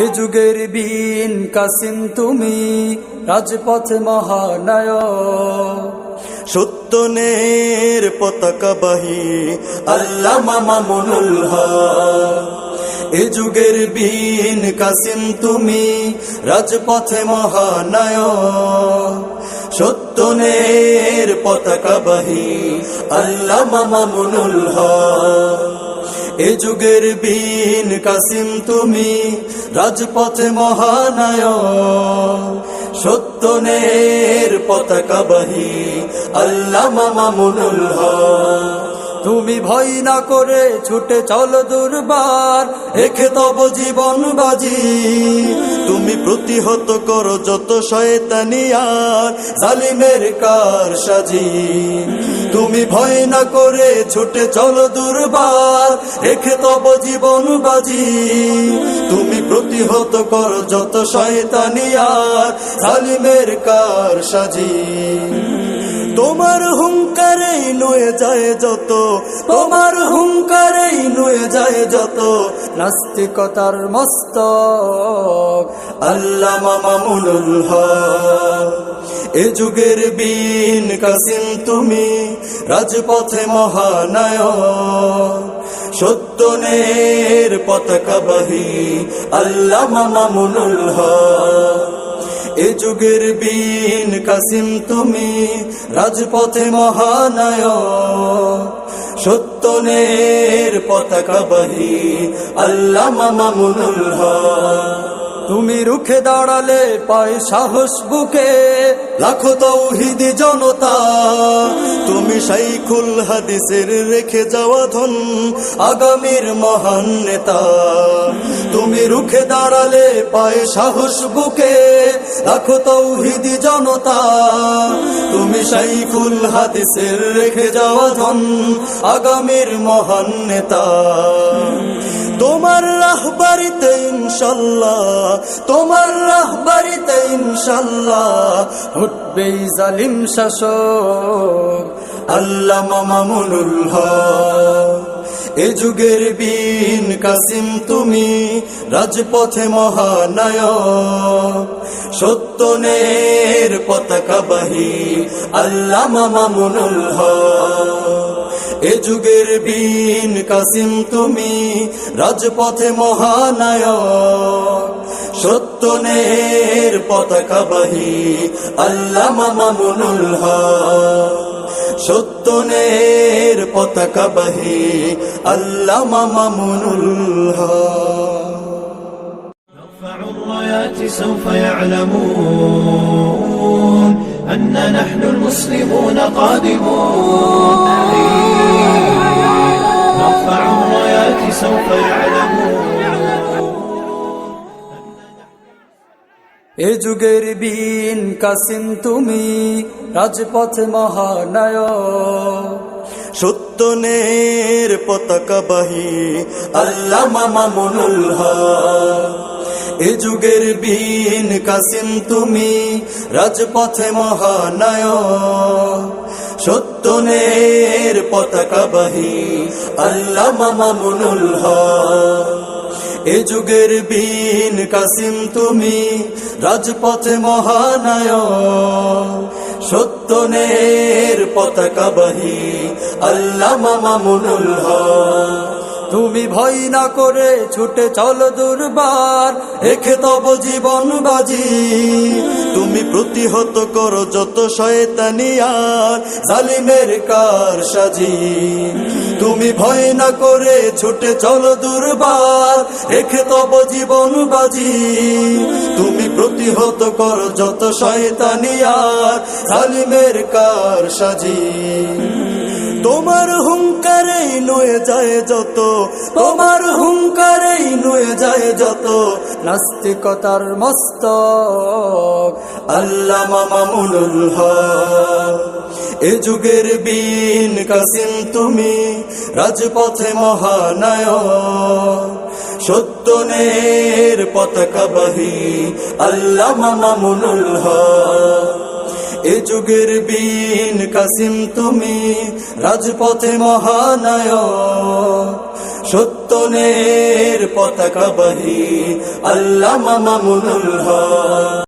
এ যুগের বিন কাসিম তুমি, রাজপথ মহানায়ক। সত্যনের পতাকা বাহি আল্লাহ মামুনুল এ যুগের বিন কাসিম তুমি, রাজপথে মহানায়ক। সত্যনের পতাকা বাহি আল্লাহ মামুনুল হক। এ যুগের বিন কাসিম তুমি রাজপথে সত্য সত্যনের পতাকা বাহি আল্লাহ মামুনুল হক। তুমি ভয় না করে ছুটে চলো দুর্বার রেখে তব জীবন বাজি। তুমি প্রতিহত করো যত শয়তানি আর, জালিমের কার সাজি। তুমি ভয় না করে ছুটে চলো দুর্বার রেখে তব জীবন বাজি। তুমি প্রতিহত করো যত শয়তানি আর, জালিমের কার সাজি। তোমার হুঙ্কারেই নয়ে যায় যত, তোমার হুঙ্কারেই নয়ে যায় যত। নাস্তিকতার মস্তক আল্লাহ মামুনুল হক। এ যুগের বিন কাসিম তুমি, রাজপথে মহানায়ক। সত্যনের পতাকা বাহি আল্লাহ মামুনুল এ যুগের বিন কাসিম তুমি রাজপথে মহানায়ক, সত্যনের পতাকা বাহি আল্লাহ মামুনুল তুমি রুখে দাঁড়ালে পায় সাহস বুকে, লাখো তৌহিদি জনতা। শাইখুল হাদিসের রেখে যাওয়া ধন আগামীর মহান নেতা। তুমি রুখে দাঁড়ালে পায় সাহস বুকে, রাখো তৌহিদি জনতা। তুমি শাইখুল হাদিসের রেখে যাওয়া ধন আগামীর মহান নেতা। তোমার রাহবারিতে ইনশাল্লাহ, তোমার রাহবারিতে ইনশাল্লাহ উঠবে জালিম শাসক আল্লাহ মামুনুল হক। এ যুগের বিন কাসিম তুমি, রাজপথে মহানায়ক। সত্যনের পতাকা বাহি আল্লাহ মামুনুল হক। এ যুগের বিন কাসিম তুমি রাজপথে মহানায়ক সত্যনের পতাকা বাহি আল্লাহ মামুনুল হক সত্যনের পতাকা বাহি আল্লাহ মামুনুল হক نرفع الرايات سوف يعلمون أن نحن المسلمون قادمون এ যুগের বিন কাসিম তুমি, রাজপথ মহানায়ক। সত্যনের আল্লাহ মামুনুল হক। এ যুগের বিন কাসিম তুমি, রাজপথে মহানায়ক। সত্যনের পতাকা বাহি আল্লাহ মামুনুল হক। এ যুগের বিন কাসিম তুমি রাজপথে মহানায়ক সত্যনের পতাকা বাহি আল্লাহ মামুনুল হক। তুমি ভয় না করে ছুটে চলো দুর্বার রেখে তব জীবন বাজি। তুমি প্রতিহত করো যত শয়তানি আর, জালিমের কার সাজি। তুমি ভয় না করে ছুটে চলো দুর্বার রেখে তব জীবন বাজি। তুমি প্রতিহত করো যত শয়তানি আর, জালিমের কার সাজি। তোমার হুঙ্কারেই নয়ে যায় যত, তোমার হুঙ্কারেই নয়ে যায় যত। নাস্তিকতার মস্তক আল্লাহ মামুনুল এ যুগের বিন কাসিম তুমি, রাজপথে মহানায়ক। সত্যনের পতাকা বাহি আল্লাহ মামুনুল হক। এ যুগের বিন কাসিম তুমি রাজপথে মহানায়ক। সত্যনের পতাকা বহি আল্লামা মামুনুল হক।